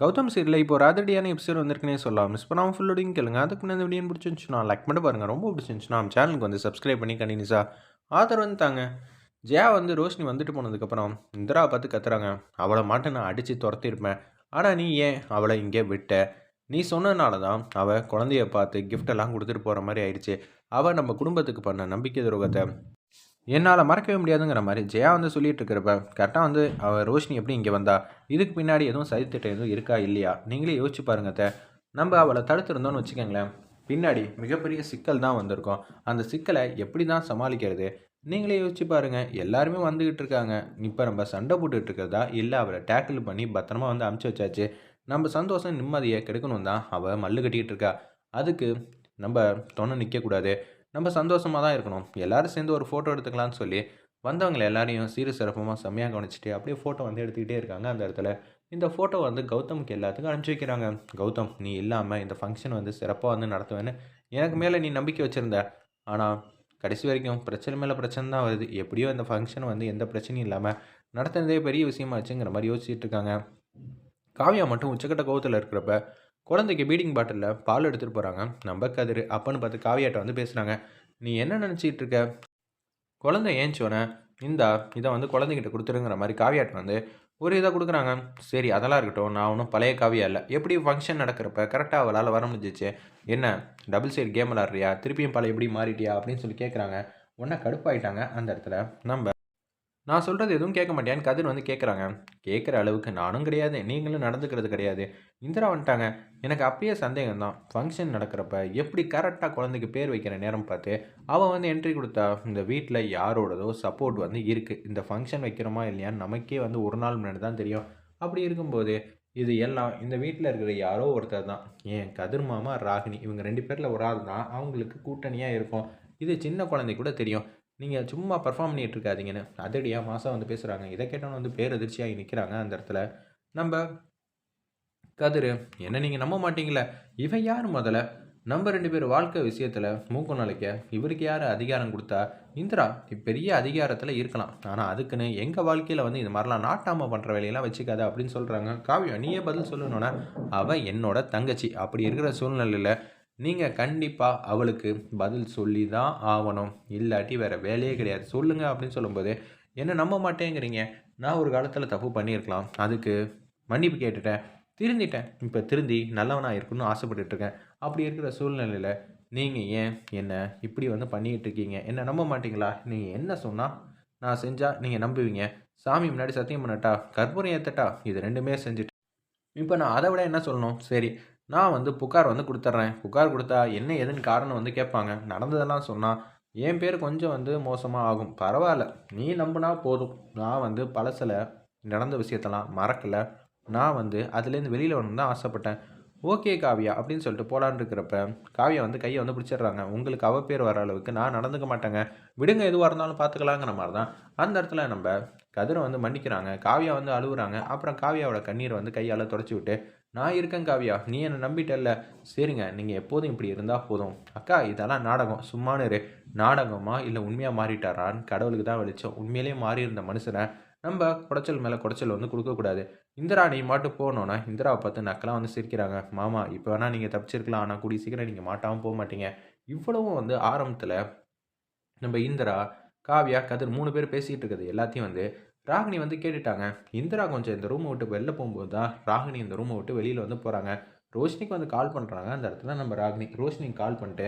கௌதம் சீரில் இப்போ ஒரு எபிசோட் வந்திருக்குனே சொல்லலாம். மிஸ் பண்ணாமல் ஃபுல்லோடையும் கேளுங்க. அதுக்கு முன்னாடி இந்த வீடியோ பிடிச்சிருந்துச்சுன்னா லைக் பண்ணி பாருங்கள் ரொம்ப பிடிச்சிருந்துச்சுன்னா நம்ம சேனலுக்கு வந்து சப்ஸ்கிரைப் பண்ணி கண்டினியூஸாக ஆதரவு வந்து தாங்க. ஜெயா வந்து ரோஷினி வந்துட்டு போனதுக்கப்புறம் இந்திரா பார்த்து கத்துறாங்க. அவளை மாட்டை நான் அடித்து துரத்திருப்பேன். ஆனால் நீ ஏன் அவளை இங்கே விட்ட? நீ சொன்னதுனால தான் அவள் குழந்தைய பார்த்து கிஃப்டெல்லாம் கொடுத்துட்டு போகிற மாதிரி ஆயிடுச்சு. அவள் நம்ம குடும்பத்துக்கு பண்ண நம்பிக்கை துரோகத்தை என்னால் மறக்கவே முடியாதுங்கிற மாதிரி ஜெயா வந்து சொல்லிகிட்டு இருக்கிறப்ப கரெக்டாக வந்து அவள் ரோஷினி எப்படி இங்கே வந்தா? இதுக்கு பின்னாடி எதுவும் சதித்திட்டம் எதுவும் இருக்கா இல்லையா? நீங்களே யோசிச்சு பாருங்க நம்ம அவளை தடுத்துருந்தோன்னு வச்சுக்கோங்களேன். பின்னாடி மிகப்பெரிய சிக்கல் தான் வந்திருக்கும். அந்த சிக்கலை எப்படி தான் சமாளிக்கிறது? நீங்களே யோசிச்சு பாருங்கள் எல்லாருமே வந்துக்கிட்டு இருக்காங்க. இப்போ நம்ம சண்டை போட்டுக்கிட்டு இருக்கிறதா? இல்லை அவளை டேக்கிள் பண்ணி பத்திரமா வந்து அமுச்சு வச்சாச்சு. நம்ம சந்தோஷம் நிம்மதியை கெடுக்கணும் தான் அவள் மல்லு கட்டிக்கிட்டு இருக்கா. அதுக்கு நம்ம தொணை நிற்கக்கூடாது நம்ம சந்தோஷமாக தான் இருக்கணும். எல்லாரும் சேர்ந்து ஒரு ஃபோட்டோ எடுத்துக்கலாம்னு சொல்லி வந்தவங்களை எல்லாரையும் சீரு சிறப்பமாக செம்மையாக கவனிச்சிட்டு அப்படியே ஃபோட்டோ வந்து எடுத்துக்கிட்டே இருக்காங்க. அந்த இடத்துல இந்த ஃபோட்டோ வந்து கௌதமுக்கு எல்லாத்துக்கும் அனுப்பிச்சி வைக்கிறாங்க. கௌதம் நீ இல்லாமல் இந்த ஃபங்க்ஷன் வந்து சிறப்பாக வந்து நடத்துவேன்னு எனக்கு மேலே நீ நம்பிக்கை வச்சுருந்த. ஆனால் கடைசி வரைக்கும் பிரச்சனை மேலே பிரச்சனை தான் வருது. எப்படியோ இந்த ஃபங்க்ஷன் வந்து எந்த பிரச்சனையும் இல்லாமல் நடத்துனதே பெரிய விஷயமாச்சுங்கிற மாதிரி யோசிச்சுட்டு இருக்காங்க. காவியா மட்டும் உச்சக்கட்ட கோவத்தில் இருக்கிறப்ப குழந்தைக்கு பீடிங் பாட்டிலில் பால் எடுத்துகிட்டு போகிறாங்க நம்ம கதிர் அப்பன்னு பார்த்து காவியாட்ட வந்து பேசுகிறாங்க நீ என்ன நினச்சிட்டு இருக்க? குழந்தை ஏஞ்சோன்னே இந்தா இதை வந்து குழந்தைகிட்ட கொடுத்துருங்கிற மாதிரி காவியாட்ட வந்து ஒரு இதாக கொடுக்குறாங்க. சரி அதெல்லாம் இருக்கட்டும் நான் ஒன்றும் பழைய காவியா இல்லை. எப்படி ஃபங்க்ஷன் நடக்கிறப்ப கரெக்டாக அவளால் வர முடிஞ்சிச்சு? என்ன டபுள் சைடு கேம் விளாட்றியா திருப்பியும் பழைய எப்படி மாறிட்டியா? அப்படின்னு சொல்லி கேட்குறாங்க உடனே கடுப்பாயிட்டாங்க அந்த இடத்துல. நம்ம நான் சொல்கிறது எதுவும் கேட்க மாட்டேன்னு கதிர் வந்து கேட்குறாங்க கேட்குற அளவுக்கு நானும் கிடையாது. நீங்களும் நடந்துக்கிறது கிடையாது. இந்திரா வந்துட்டாங்க. எனக்கு அப்பயே சந்தேகம் தான் ஃபங்க்ஷன் நடக்கிறப்ப எப்படி கரெக்டாக குழந்தைக்கு பேர் வைக்கிற நேரம் பார்த்து அவள் வந்து என்ட்ரி கொடுத்தா இந்த வீட்டில் யாரோடதோ சப்போர்ட் வந்து இருக்குது இந்த ஃபங்க்ஷன் வைக்கிறோமா இல்லையான்னு நமக்கே வந்து ஒரு நாள் முன்னாடி தான் தெரியும். அப்படி இருக்கும்போது இது எல்லாம் இந்த வீட்டில் இருக்கிற யாரோ ஒருத்தர் தான். ஏன் கதிர் மாமா ராகினி இவங்க ரெண்டு பேரில் ஒரு ஆள் தான். அவங்களுக்கு கூட்டணியாக இருக்கும். இது சின்ன குழந்தை கூட தெரியும். நீங்கள் சும்மா பர்ஃபார்ம் பண்ணிகிட்ருக்காதீங்கன்னு. அதடியாக மாதம் வந்து பேசுகிறாங்க இதை கேட்டோன்னு வந்து பேரதிர்ச்சியாகி நிற்கிறாங்க அந்த இடத்துல. நம்ம கதிர் என்ன நீங்கள் நம்ப மாட்டீங்களே இவன் யார் முதல்ல? நம்ம ரெண்டு பேர் வாழ்க்கை விஷயத்தில் மூக்கம் நுழைக்க இவருக்கு யார் அதிகாரம் கொடுத்தா? இந்திரா பெரிய அதிகாரத்தில் இருக்கலாம். ஆனால் அதுக்குன்னு எங்கள் வாழ்க்கையில் வந்து இது மாதிரிலாம் நாட்டாமல் பண்ணுற வேலையெல்லாம் வச்சுக்காத அப்படின்னு சொல்கிறாங்க காவியம் நீயே பதில் சொல்லணுன்னா அவள் என்னோட தங்கச்சி. அப்படி இருக்கிற சூழ்நிலையில் நீங்கள் கண்டிப்பாக அவளுக்கு பதில் சொல்லி தான் ஆகணும். இல்லாட்டி வேறு வேலையே கிடையாது. சொல்லுங்கள் அப்படின்னு சொல்லும்போது என்ன நம்ப மாட்டேங்கிறீங்க? நான் ஒரு காலத்தில் தப்பு பண்ணியிருக்கலாம். அதுக்கு மன்னிப்பு கேட்டுட்டேன். திருந்திட்டேன். இப்போ திருந்தி நல்லவனாக இருக்கணும்னு ஆசைப்பட்டுட்ருக்கேன். அப்படி இருக்கிற சூழ்நிலையில் நீங்கள் ஏன் என்ன இப்படி வந்து பண்ணிக்கிட்டு இருக்கீங்க என்ன நம்ப மாட்டீங்களா? நீங்கள் என்ன சொன்னால் நான் செஞ்சால் நீங்கள் நம்புவீங்க? சாமி முன்னாடி சத்தியம் பண்ணட்டா கற்பூரம் ஏற்றட்டா இது ரெண்டுமே செஞ்சுட்டு இப்போ நான் அதை விட என்ன சொல்லணும்? சரி நான் வந்து புகார் வந்து கொடுத்துட்றேன் புகார் கொடுத்தா என்ன ஏதுன்னு காரணம் வந்து கேட்பாங்க. நடந்ததெல்லாம் சொன்னால் என் பேர் கொஞ்சம் வந்து மோசமாக ஆகும். பரவாயில்ல. நீ நம்பினா போதும். நான் வந்து பழசில். நடந்த விஷயத்தெல்லாம் மறக்கலை. நான் வந்து அதுலேருந்து வெளியில் வரணும் தான் ஆசைப்பட்டேன். ஓகே காவியா அப்படின்னு சொல்லிட்டு போலான்னு இருக்கிறப்ப காவியா வந்து கையை வந்து பிடிச்சிடுறாங்க. உங்களுக்கு அவ பேர் வர அளவுக்கு நான் நடந்துக்க மாட்டேங்க. விடுங்க எதுவாக இருந்தாலும் பார்த்துக்கலாங்கிற மாதிரி தான் அந்த இடத்துல நம்ம கதிரை வந்து மன்னிக்கிறாங்க. காவியா வந்து அழுகுறாங்க அப்புறம் காவியாவோட கண்ணீரை வந்து கையால் தொடச்சி விட்டு நான் இருக்கேன் காவியா. நீ என்னை நம்பிட்டல்ல. சரிங்க நீங்கள் எப்போதும் இப்படி இருந்தால் போதும். அக்கா இதெல்லாம் நாடகம். சும்மானு நாடகமா இல்லை உண்மையாக மாறிட்டாரான்னு கடவுளுக்கு தான் வெளிச்சம். உண்மையிலேயே மாறி இருந்த மனுஷனை நம்ம குடைச்சல் மேலே குடைச்சல் வந்து கொடுக்கக்கூடாது. இந்திரா நீ மாட்டு போனோன்னா இந்திராவை பார்த்து நக்கெல்லாம் வந்து சிரிக்கிறாங்க. மாமா இப்போ வேணால் நீங்கள் தப்பிச்சிருக்கலாம். ஆனால் கூடிய சீக்கிரம் நீங்கள் மாட்டாமல் போக மாட்டீங்க. இவ்வளவும் வந்து ஆரம்பத்தில் நம்ம இந்திரா காவியா கதிர் மூணு பேர் பேசிகிட்டு இருக்குது எல்லாத்தையும் வந்து ராகினி வந்து கேட்டுட்டாங்க. இந்திரா கொஞ்சம் இந்த ரூமை விட்டு வெளில போகும்போது தான் ராகினி இந்த ரூமை விட்டு வெளியில் வந்து போகிறாங்க ரோஷினிக்கு வந்து கால் பண்ணுறாங்க அந்த இடத்துல நம்ம ராகினி ரோஷினிக்கு கால் பண்ணிட்டு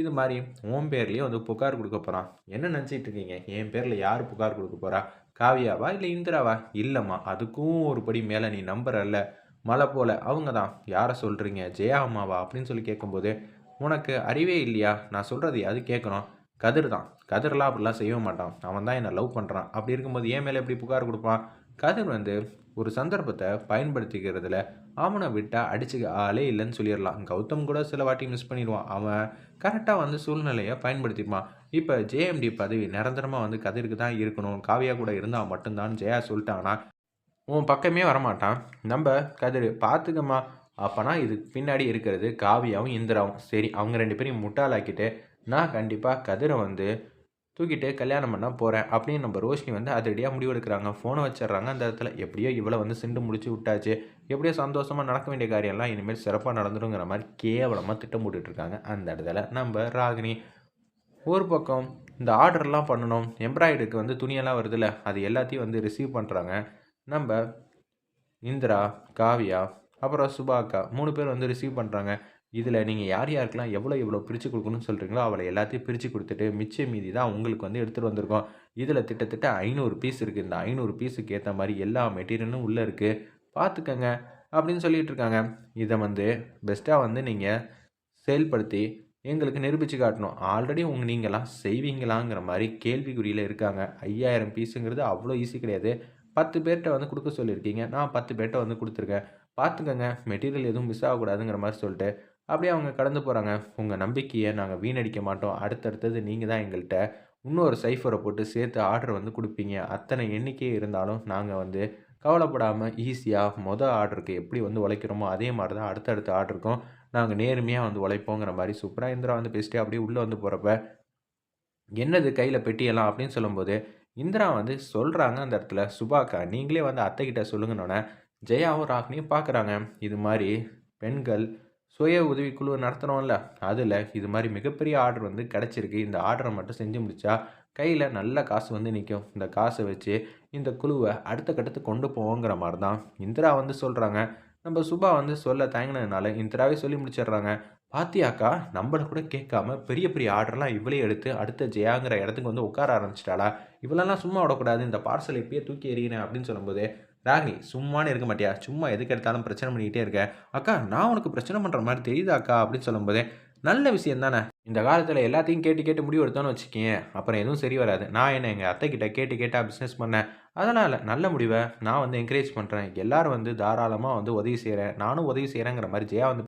இது மாதிரி உன் பேர்லேயே வந்து புகார் கொடுக்க போகிறான் என்ன நினச்சிட்டு இருக்கீங்க? என் பேரில் யார் புகார் கொடுக்க போகிறா காவியாவா இல்லை இந்திராவா? இல்லைம்மா அதுக்கும் ஒரு படி மேலே நீ நம்புறல்ல. மலை போல. அவங்க தான். யாரை சொல்கிறீங்க ஜெயா அம்மாவா? அப்படின்னு சொல்லி கேட்கும்போது உனக்கு அறிவே இல்லையா? நான் சொல்கிறது அது கேட்கணும் கதிர் தான். கதிர்லாம் அப்படிலாம் செய்ய மாட்டான். அவன் தான் என்னை லவ் பண்ணுறான் அப்படி இருக்கும்போது ஏன் மேலே எப்படி புகார் கொடுப்பான்? கதிர் வந்து ஒரு சந்தர்ப்பத்தை பயன்படுத்திக்கிறதுல அவனை விட்டால் அடிச்சுக்க ஆளே இல்லைன்னு சொல்லிடலாம். கௌதம் கூட சில வாட்டி மிஸ் பண்ணிடுவான். அவன் கரெக்டாக வந்து சூழ்நிலையை பயன்படுத்திப்பான். இப்போ ஜேஎம்டி பதவி நிரந்தரமாக வந்து கதிருக்கு தான் இருக்கணும். காவியா கூட இருந்தால் மட்டும்தான் ஜெயா சொல்லிட்டான்னா உன் பக்கமே வரமாட்டான். நம்ம கதிர் பார்த்துக்கம்மா அப்போனா இதுக்கு பின்னாடி இருக்கிறது காவியாவும் இந்திராவும். சரி அவங்க ரெண்டு பேரையும் முட்டாளாக்கிட்டு நான் கண்டிப்பாக கதிரை வந்து தூக்கிட்டு கல்யாணம் பண்ண போகிறேன் அப்படின்னு நம்ம ரோஷினி வந்து அதிரடியாக முடிவெடுக்கிறாங்க ஃபோனை வச்சிடுறாங்க. அந்த இடத்துல எப்படியோ இவ்வளோ வந்து சிண்டு முடிச்சு விட்டாச்சு. எப்படியோ சந்தோஷமாக நடக்க வேண்டிய காரியம்லாம் இனிமேல் சிறப்பாக நடந்துருங்கிற மாதிரி கேவலமாக திட்டம் போட்டுட்ருக்காங்க அந்த இடத்துல நம்ம ராகினி ஒரு பக்கம் இந்த ஆர்டர்லாம் பண்ணணும். எம்ப்ராய்டருக்கு வந்து துணியெல்லாம் வருதுல்ல அது எல்லாத்தையும் வந்து ரிசீவ் பண்ணுறாங்க நம்ம இந்திரா காவியா அப்புறம் சுபாக்கா மூணு பேர் வந்து ரிசீவ் பண்ணுறாங்க இதில் நீங்கள் யார் யாருக்கெல்லாம் எவ்வளோ எவ்வளோ பிரித்து கொடுக்கணும்னு சொல்கிறீங்களோ அவளை எல்லாத்தையும் பிரித்து கொடுத்துட்டு மிச்ச மீதி தான் உங்களுக்கு வந்து எடுத்துகிட்டு வந்திருக்கோம். இதில் திட்டத்தட்ட ஐநூறு பீஸ் இருக்குது இந்த ஐநூறு பீஸுக்கு ஏற்ற மாதிரி எல்லா மெட்டீரியலும் உள்ளே இருக்குது பார்த்துக்கங்க அப்படின்னு சொல்லிகிட்டு இருக்காங்க. இதை வந்து பெஸ்ட்டாக வந்து நீங்கள் செயல்படுத்தி எங்களுக்கு நிரூபித்து காட்டணும். ஆல்ரெடி உங்கள் நீங்களாம் செய்வீங்களாங்கிற மாதிரி கேள்விக்குறியில் இருக்காங்க. ஐயாயிரம் பீஸுங்கிறது அவ்வளோ ஈஸி கிடையாது. பத்து பேர்கிட்ட வந்து கொடுக்க சொல்லியிருக்கீங்க. நான் பத்து பேர்கிட்ட வந்து கொடுத்துருக்கேன். பார்த்துக்கங்க மெட்டீரியல் எதுவும் மிஸ் ஆகக்கூடாதுங்கிற மாதிரி சொல்லிட்டு அப்படியே அவங்க கடந்து போகிறாங்க உங்கள் நம்பிக்கையை நாங்கள் வீணடிக்க மாட்டோம். அடுத்தடுத்தது நீங்கள் தான் எங்கள்கிட்ட இன்னொரு சைஃபரை போட்டு சேர்த்து ஆர்டர் வந்து கொடுப்பீங்க. அத்தனை எண்ணிக்கை இருந்தாலும் நாங்கள் வந்து கவலைப்படாமல் ஈஸியாக மொதல் ஆர்டருக்கு எப்படி வந்து உழைக்கிறோமோ அதே மாதிரி தான் அடுத்தடுத்த ஆர்டருக்கும் நாங்கள் நேர்மையாக வந்து உழைப்போங்கிற மாதிரி சூப்பராக இந்திரா வந்து பேசிட்டு அப்படியே உள்ளே வந்து போகிறப்ப என்னது கையில் பெட்டியெல்லாம்? அப்படின்னு சொல்லும்போது இந்திரா வந்து சொல்கிறாங்க அந்த இடத்துல சுபாக்கா நீங்களே வந்து அத்தைக்கிட்ட சொல்லுங்கன்னொன்னே ஜெயாவும் ராக்னியும் பார்க்குறாங்க இது மாதிரி பெண்கள் சுய உதவிக்குழு நடத்துகிறோம்ல அதில் இது மாதிரி மிகப்பெரிய ஆர்டர் வந்து கிடச்சிருக்கு. இந்த ஆர்டரை மட்டும் செஞ்சு முடித்தா கையில் நல்ல காசு வந்து நிற்கும் இந்த காசை வச்சு இந்த குழுவை அடுத்த கட்டத்துக்கு கொண்டு போவோங்கிற மாதிரி தான் இந்திரா வந்து சொல்கிறாங்க நம்ம சுபா வந்து சொல்ல தயங்கினதுனால இந்திராவே சொல்லி முடிச்சிடுறாங்க. பாத்தியாக்கா நம்மளை கூட கேட்காம பெரிய பெரிய ஆர்டர்லாம் இவளே எடுத்து அடுத்த ஜெயாங்கிற இடத்துக்கு வந்து உட்கார ஆரம்பிச்சிட்டாளா? இவளெல்லாம் சும்மா விடக்கூடாது. இந்த பார்சல் இப்பயே தூக்கி எறியினேன் அப்படின்னு சொல்லும்போது ராகினி சும்மானு இருக்க மாட்டியா? சும்மா எதுக்கு எடுத்தாலும் பிரச்சனை பண்ணிக்கிட்டே இருக்க. அக்கா நான் உனக்கு பிரச்சனை பண்ணுற மாதிரி தெரியுதா அக்கா அப்படின்னு சொல்லும்போதே நல்ல விஷயம் தானே. இந்த காலத்தில் எல்லாத்தையும் கேட்டு கேட்டு முடிவு எடுத்தோன்னு வச்சுக்கேன் அப்புறம் எதுவும் சரி வராது. நான் என்ன எங்கள் அத்தை கிட்ட கேட்டு கேட்டால் பிஸ்னஸ் பண்ணேன் அதனால் நல்ல முடிவை நான் வந்து என்கரேஜ் பண்ணுறேன் எல்லாரும் வந்து தாராளமாக வந்து உதவி செய்கிறேன் நானும் உதவி செய்கிறேங்கிற மாதிரி ஜெயா வந்து